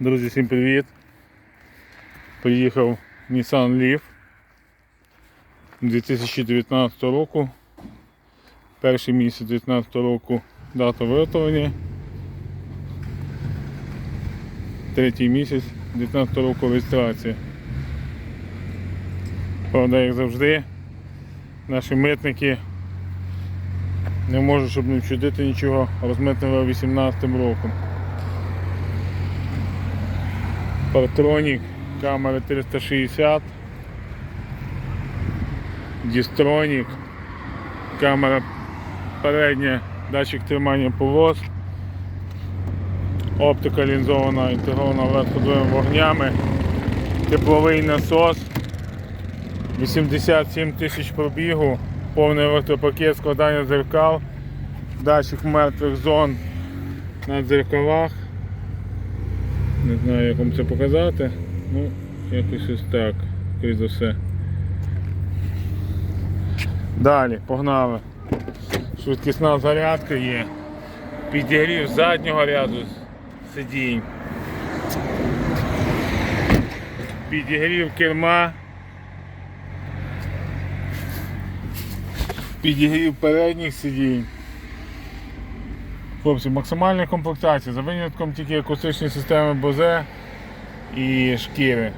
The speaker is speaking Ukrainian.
Друзі, всім привіт! Приїхав Nissan Leaf 2019 року. Перший місяць 2019 року дата виготовлення. Третій місяць 2019 року реєстрація. Правда, як завжди, наші митники не можуть, щоб не вчудити нічого, розмитнили 18 роком. Партронік, камера 360, Дістронік, камера передня, датчик тримання полос, оптика лінзована, інтегрована вверх-ходовими вогнями, тепловий насос, 87 тисяч пробігу, повний електропакет складання дзеркал, датчик мертвих зон на дзеркалах. Не знаю, як вам це показати. Ну, якось ось так, скоріш за все. Далі, погнали. Швидкісна зарядка є. Підігрів заднього ряду сидінь. Підігрів керма. Підігрів передніх сидінь. Хлопці, максимальна комплектація, за винятком тільки акустичні системи Бозе і шкіри.